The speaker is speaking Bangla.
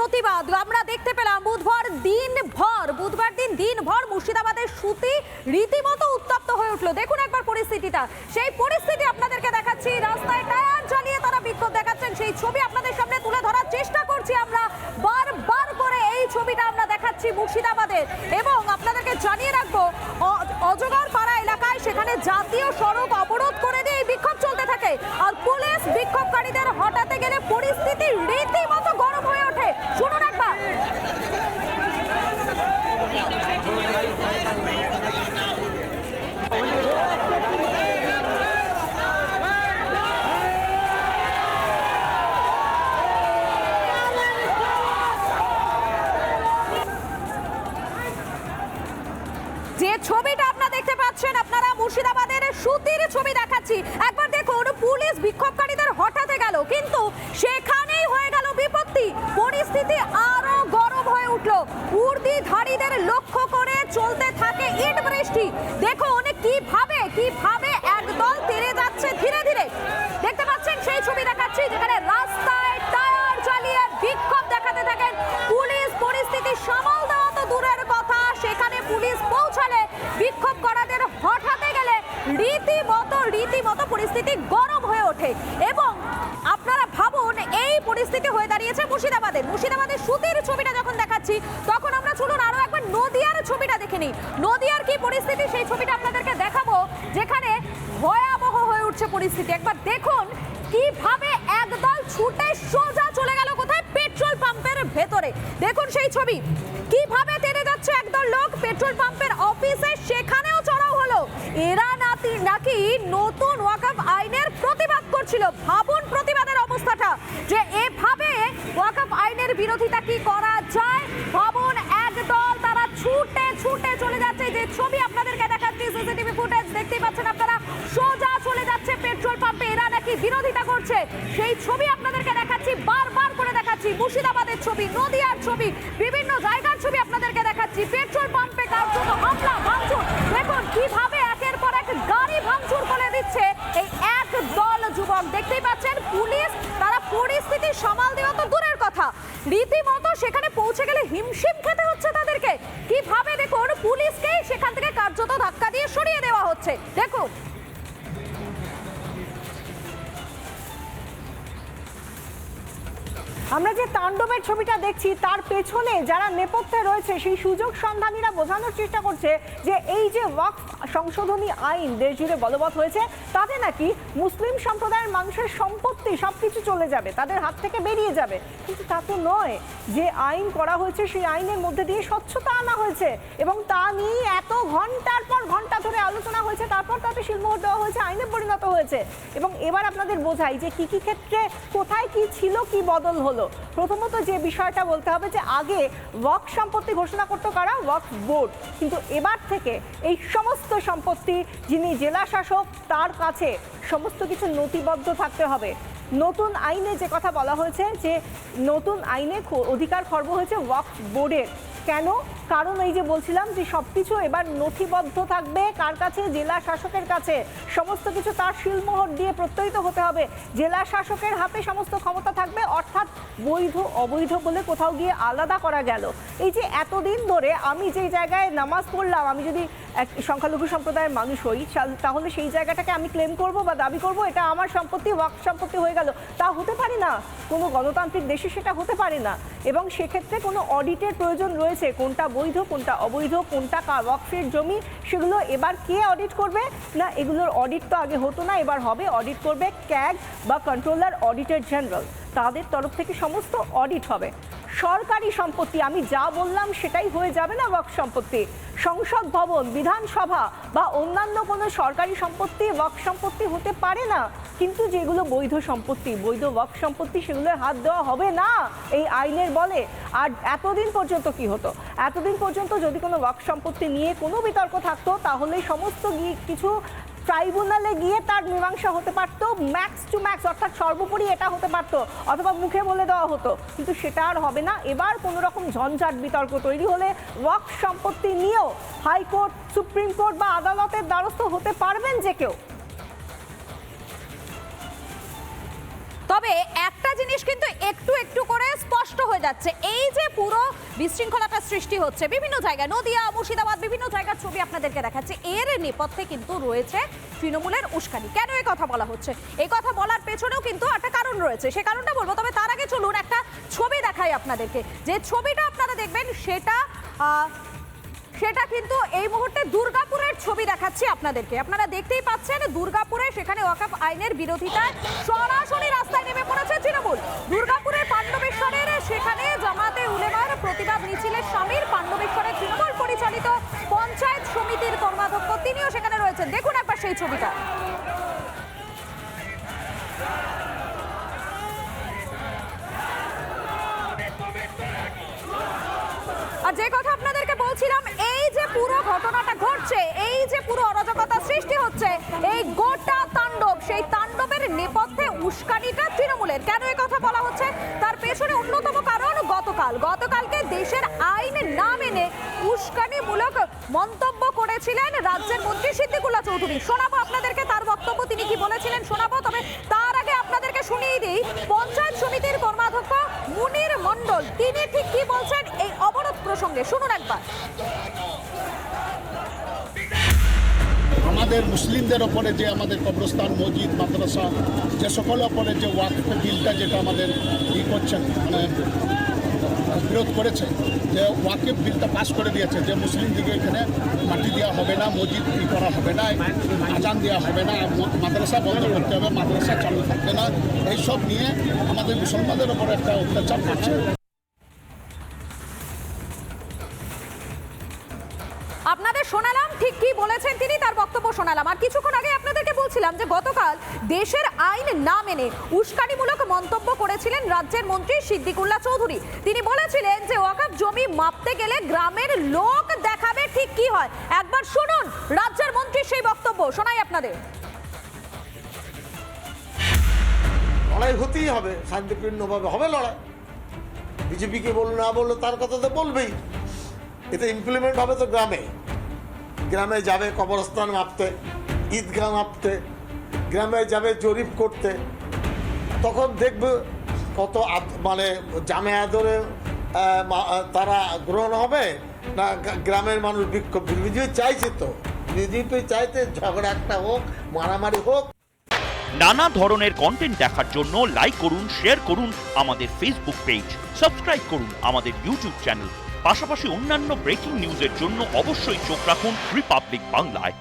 প্রতিবাদ। আমরা দেখতে পেলাম বুধবার দিন ভর বুধবার দিন দিন ভর মুর্শিদাবাদের সুতি রীতিমতো উত্তপ্ত হয়ে উঠল। দেখুন একবার পরিস্থিতিটা। সেই পরিস্থিতি আপনাদেরকে দেখাচ্ছি। রাস্তায় টায়ার জ্বালিয়ে তারা বিক্ষোভ দেখাচ্ছেন। সেই ছবি আপনাদের সামনে তুলে ধরার চেষ্টা করছি আমরা। বারবার করে এই ছবিটা আমরা দেখাচ্ছি মুর্শিদাবাদের। এবং ছবি দেখাচ্ছি। একবার দেখুন, পুলিশ বিক্ষোভকারীদের হঠাতে গেল, কিন্তু সেখানেই হয়ে গেল বিপত্তি। পরিস্থিতি আরও গরম হয়ে উঠল। উর্দিধারীদের লক্ষ্য করে চলতে থাকে ইট বৃষ্টি। দেখো দেখুন কীভাবে কীভাবে পরিস্থিতি গরম হয়ে ওঠে। এবং আপনারা ভাবুন, এই পরিস্থিতি হয়ে দাঁড়িয়েছে মুর্শিদাবাদের মুর্শিদাবাদের সুতির ছবিটা যখন দেখাচ্ছি, তখন আমরা চলুন আরও একবার নদিয়ার ছবিটা দেখে নিই। নদিয়ার কি পরিস্থিতি, সেই ছবিটা আপনাদেরকে দেখাবো, যেখানে ভয়াবহ হয়ে উঠছে পরিস্থিতি। একবার দেখুন কীভাবে একদল ছুটে সোজা চলে গেল কোথায়? পেট্রোল পাম্পের ভেতরে। দেখুন সেই ছবি। কীভাবে তেড়ে যাচ্ছে একদল লোক? পেট্রোল পাম্পের অফিসে হলো এরা নাতি নাকি নতুন ওয়াকফ আইনের প্রতিবাদ করছিল? ভাবুন প্রতিবাদের অবস্থাটা। যে এভাবে ওয়াকফ আইনের বিরোধিতা কি করা যায়? ভাবুন, একদল তারা ছুটে ছুটে চলে যাচ্ছে। যে ছবি আপনাদেরকে দেখাচ্ছি সিসিটিভি ফুটেজ দেখতেই পাচ্ছেন আপনারা। সোজা চলে যাচ্ছে পেট্রোল পাম্পে। এরা নাকি বিরোধিতা করছে? সেই ছবি আপনাদেরকে দেখাচ্ছি, বারবার করে দেখাচ্ছি। মুর্শিদাবাদের ছবি, নদিয়ার ছবি, বিভিন্ন জায়গার ছবি আপনাদেরকে দেখাচ্ছি। পেট্রোল পাম্পে কার্যত হামলা ভাঙচুর দেখুন কীভাবে একের পর এক গাড়ি ভাঙচুর করে দিচ্ছে এই এক দল যুবক দেখতেই পাচ্ছেন পুলিশ তারা পরিস্থিতি সামাল দেওয়া তো দূরের কথা। রীতিমতো সেখানে পৌঁছে গেলে হিমশিম খেতে আমরা যে তাণ্ডবের ছবিটা দেখছি, তার পেছনে যারা নেপথ্যে রয়েছে, সেই সুযোগ সন্ধানীরা বোঝানোর চেষ্টা করছে যে এই যে ওয়াকফ সংশোধনী আইন দেশ জুড়ে বলবৎ হয়েছে, তাতে নাকি মুসলিম সম্প্রদায়ের মানুষের সম্পত্তি সব কিছু চলে যাবে, তাদের হাত থেকে বেরিয়ে যাবে। কিন্তু তা তো নয়, যে আইন করা হয়েছে, সেই আইনের মধ্যে দিয়ে স্বচ্ছতা আনা হয়েছে এবং তা নিয়ে এত ঘণ্টার পর ঘণ্টা ধরে আলোচনা হয়েছে, তারপর তাতে শিলমোহর দেওয়া হয়েছে, আইনে পরিণত হয়েছে। এবং এবার আপনাদের বোঝাই যে কি কি ক্ষেত্রে, কোথায় কি ছিল, কি বদল হলো। প্রথমত যে বিষয়টা বলতে হবে যে আগে ওয়াক সম্পত্তি ঘোষণা করতো কারা? ওয়াক বোর্ড। কিন্তু এবার থেকে এই সমস্ত সম্পত্তি যিনি জেলা শাসক, তার কাছে সমস্ত কিছু নথিবদ্ধ থাকতে হবে। নতুন আইনে যে কথা বলা হয়েছে যে নতুন আইনে অধিকার খর্ব হয়েছে ওয়াক বোর্ডের। কেন? কারণ এই যে বলছিলাম যে সব কিছু এবার নথিবদ্ধ থাকবে। কার কাছে? জেলা শাসকের কাছে। সমস্ত কিছু তার শিলমোহর দিয়ে প্রত্যয়িত হতে হবে। জেলা শাসকের হাতে সমস্ত ক্ষমতা থাকবে। অর্থাৎ বৈধ, অবৈধ বলে কোথাও গিয়ে আলাদা করা গেল। এই যে এতদিন ধরে আমি যেই জায়গায় নামাজ পড়লাম, আমি যদি এক সংখ্যালঘু সম্প্রদায়ের মানুষ হই তাহলে- তাহলে সেই জায়গাটাকে আমি ক্লেম করব বা দাবি করব? এটা আমার সম্পত্তি, ওয়াক সম্পত্তি হয়ে গেল। তা হতে পারে না। কোনো গণতান্ত্রিক দেশে সেটা হতে পারে না। এবং সেক্ষেত্রে কোনো অডিটের প্রয়োজন রয়েছে, কোনটা বৈধ, কোনটা অবৈধ, কোনটা ওয়াকফের জমি, সেগুলো এবার কে অডিট করবে? না, এগুলোর অডিট তো আগে হতো না, এবার হবে। অডিট করবে ক্যাগ বা কন্ট্রোলার অডিটর জেনারেল তাদের তরফ থেকে সমস্ত অডিট হবে। সরকারি সম্পত্তি, আমি যা বললাম সেটাই হয়ে যাবে না ওয়াক সম্পত্তি? সংসদ ভবন, বিধানসভা বা অন্যান্য কোনো সরকারি সম্পত্তি ওয়াক সম্পত্তি হতে পারে না। কিন্তু যেগুলো বৈধ সম্পত্তি, বৈধ ওয়াক সম্পত্তি সেগুলোর হাত দেওয়া হবে না, এই আইনের বলে। আর এতদিন পর্যন্ত কি হতো? এতদিন পর্যন্ত যদি কোনো ওয়াক সম্পত্তি নিয়ে কোনো বিতর্ক থাকতো, তাহলে সমস্ত কিছু ট্রাইব্যুনালে গিয়ে তার মীমাংসা হতে পারতো ম্যাক্স টু ম্যাক্স অর্থাৎ সর্বোপরি এটা হতে পারতো, অথবা মুখে বলে দেওয়া হতো। কিন্তু সেটা আর হবে না। এবার কোনো রকম ঝঞ্ঝাট বিতর্ক তৈরি হলে ওয়াক সম্পত্তি নিয়েও হাইকোর্ট, সুপ্রিম কোর্ট বা আদালতের দ্বারস্থ হতে পারবেন যে কেউ। তবে একটা জিনিস কিন্তু একটু একটু করে স্পষ্ট হয়ে যাচ্ছে। এই যে পুরো বিশৃঙ্খলাটা সৃষ্টি হচ্ছে, বিভিন্ন জায়গায় নদিয়া, মুর্শিদাবাদ, বিভিন্ন জায়গার ছবি আপনাদেরকে দেখাচ্ছে। এর নেপথ্যে কিন্তু রয়েছে তৃণমূলের উস্কানি। কেন এই কথা বলা হচ্ছে? এই কথা বলার পেছনেও কিন্তু একটা কারণ রয়েছে। সে কারণটা বলব, তবে তার আগে চলুন একটা ছবি দেখাই আপনাদেরকে। যে ছবিটা আপনারা দেখবেন, সেটা সেটা কিন্তু এই মুহূর্তে দুর্গাপুরের ছবি দেখাচ্ছি আপনাদেরকে। আপনারা দেখতেই পাচ্ছেন দুর্গাপুরে সেখানে ওয়াকাপ আইনের বিরোধিতায় সরাসরি রাস্তায় নেমে পড়েছে তৃণমূল। দুর্গাপুরের পাণ্ডবেশ্বরের সেখানে জামাতে উলেমার প্রতিবাদ মিছিলের স্বামীর পাণ্ডবেশ্বরের তৃণমূল পরিচালিত পঞ্চায়েত সমিতির কর্মাধ্যক্ষ তিনিও সেখানে রয়েছেন। দেখুন একবার সেই ছবিটা। আর যে কথা আপনাদেরকে বলছিলাম পুরো ঘটনাটা ঘটছে। এই যে পুরো অরাজকতা সৃষ্টি হচ্ছে, এই গোটা তাণ্ডব, সেই তাণ্ডবের নেপথ্যে উস্কানিটা তৃণমূলের। কেন এই কথা বলা হচ্ছে? তার পেছনে অন্যতম কারণ গতকাল। গতকালকে দেশের আইন না মেনে উস্কানিমূলক মন্তব্য করেছিলেন রাজ্যের মন্ত্রী সিদ্দিকুল্লাহ চৌধুরী। শোনাবো আপনাদেরকে তার বক্তব্য, তিনি কি বলেছিলেন শোনাবো, তবে তার আগে আপনাদেরকে শুনিয়ে দিই। পঞ্চায়েত সমিতির কর্মাধ্যক্ষ মুনির মণ্ডল, তিনি ঠিক কি বলছেন এই অবরোধ প্রসঙ্গে? শুনুন একবার। আমাদের মুসলিমদের ওপরে যে আমাদের কবরস্থান, মসজিদ, মাদ্রাসা, যে সকলের ওপরে যে ওয়াকফ বিলটা যেটা আমাদের ই করছেন মানে বিরোধ করেছে, যে ওয়াকিফ বিলটা পাস করে দিয়েছে, যে মুসলিম দিকে এখানে মাটি দেওয়া হবে না, মসজিদ ই করা হবে না, আজান দেওয়া হবে না মাদ্রাসা বন্ধ করতে হবে, মাদ্রাসা চালু থাকবে না, এইসব নিয়ে আমাদের মুসলমানদের ওপরে একটা অত্যাচার করছে। আপনাদের শোনালাম ঠিক কি বলেছেন তিনি তার বক্তব্য শোনালাম আর কিছুক্ষণ আগে আপনাদেরকে বলছিলাম যে দেশের আইন না মেনে উস্কানিমূলক মন্তব্য করেছিলেন রাজ্যের মন্ত্রী সিদ্দিকুল্লাহ চৌধুরী। তিনি বলেছিলেন যে ওয়াকাফ জমি মাপতে গেলে গ্রামের লোক দেখাবে ঠিক কি হয়। একবার শুনুন রাজ্যের মন্ত্রীর সেই বক্তব্য, শোনাই আপনাদের। লড়াই হতেই হবে, শান্তিপূর্ণভাবে হবে লড়াই। বিজেপিকে বলল না বলল তার কথা তো বলবেই। এতে ইমপ্লিমেন্ট হবে তো গ্রামে। গ্রামে যাবে কবরস্থান মাপতে, ঈদগাহ মাপতে। গ্রামে যাবে জরিপ করতে, তখন দেখবে কত মানে জামে আদরে তারা গ্রহণ হবে না গ্রামের মানুষ বিক্ষোভ বিজেপি চাইছে তো। বিজেপি চাইতে ঝগড়া একটা হোক, মারামারি হোক। নানা ধরনের কন্টেন্ট দেখার জন্য লাইক করুন শেয়ার করুন আমাদের ফেসবুক পেজ সাবস্ক্রাইব করুন আমাদের ইউটিউব চ্যানেল পাশাপাশি অন্যান্য ব্রেকিং নিউজের জন্য অবশ্যই চোখ রাখুন রিপাবলিক বাংলায়